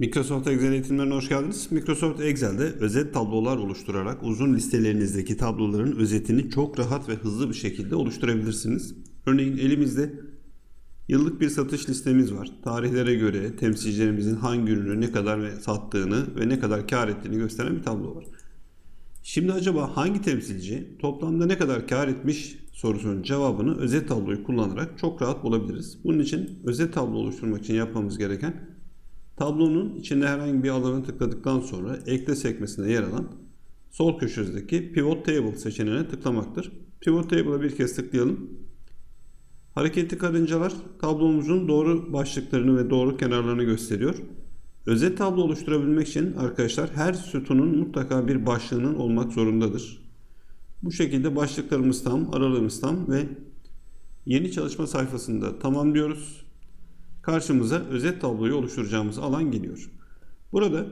Microsoft Excel eğitimlerine hoş geldiniz. Microsoft Excel'de özet tablolar oluşturarak uzun listelerinizdeki tabloların özetini çok rahat ve hızlı bir şekilde oluşturabilirsiniz. Örneğin elimizde yıllık bir satış listemiz var. Tarihlere göre temsilcilerimizin hangi ürünü ne kadar sattığını ve ne kadar kar ettiğini gösteren bir tablo var. Şimdi acaba hangi temsilci toplamda ne kadar kar etmiş sorusunun cevabını özet tabloyu kullanarak çok rahat bulabiliriz. Bunun için özet tablo oluşturmak için yapmamız gereken Tablonun içinde herhangi bir alanı tıkladıktan sonra ekle sekmesinde yer alan sol köşedeki Pivot Table seçeneğine tıklamaktır. Pivot Table'a bir kez tıklayalım. Hareketli karıncalar tablomuzun doğru başlıklarını ve doğru kenarlarını gösteriyor. Özet tablo oluşturabilmek için arkadaşlar her sütunun mutlaka bir başlığının olmak zorundadır. Bu şekilde başlıklarımız tam, aralığımız tam ve yeni çalışma sayfasında tamamlıyoruz karşımıza özet tabloyu oluşturacağımız alan geliyor. Burada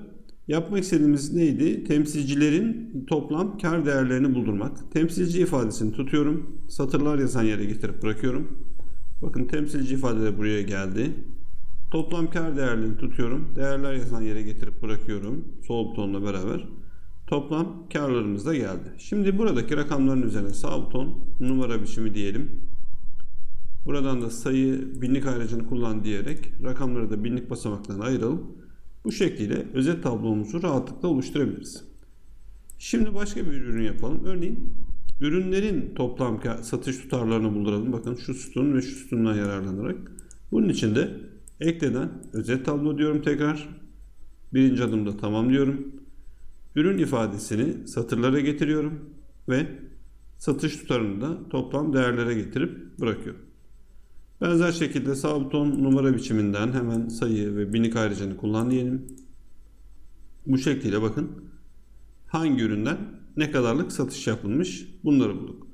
yapmak istediğimiz neydi? Temsilcilerin toplam kar değerlerini buldurmak. Temsilci ifadesini tutuyorum. Satırlar yazan yere getirip bırakıyorum. Bakın temsilci ifade de buraya geldi. Toplam kar değerlerini tutuyorum. Değerler yazan yere getirip bırakıyorum. Sol butonla beraber. Toplam karlarımız da geldi. Şimdi buradaki rakamların üzerine sağ buton numara biçimi diyelim. Buradan da sayı binlik ayracını kullan diyerek rakamları da binlik basamaklarına ayıralım. Bu şekilde özet tablomuzu rahatlıkla oluşturabiliriz. Şimdi başka bir ürün yapalım. Örneğin ürünlerin toplam satış tutarlarını bulduralım. Bakın şu sütun ve şu sütundan yararlanarak. Bunun için de ekleden özet tablo diyorum tekrar. Birinci adımda tamamlıyorum. Ürün ifadesini satırlara getiriyorum ve satış tutarını da toplam değerlere getirip bırakıyorum. Benzer şekilde sağ buton numara biçiminden hemen sayı ve binlik ayrıcını kullan diyelim. Bu şekilde bakın hangi üründen ne kadarlık satış yapılmış bunları bulduk.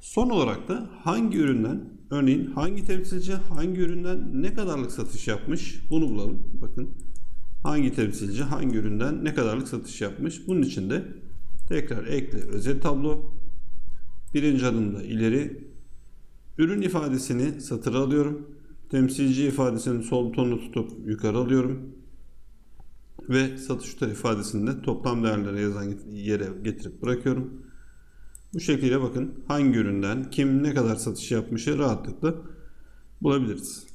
Son olarak da hangi üründen örneğin hangi temsilci hangi üründen ne kadarlık satış yapmış bunu bulalım. Bakın hangi temsilci hangi üründen ne kadarlık satış yapmış. Bunun için de tekrar ekle özet tablo. Birinci adımda ileri Ürün ifadesini satıra alıyorum. Temsilci ifadesini sol butonla tutup yukarı alıyorum. Ve satış tutar ifadesini de toplam değerlere yazan yere getirip bırakıyorum. Bu şekilde bakın hangi üründen kim ne kadar satış yapmışı rahatlıkla bulabiliriz.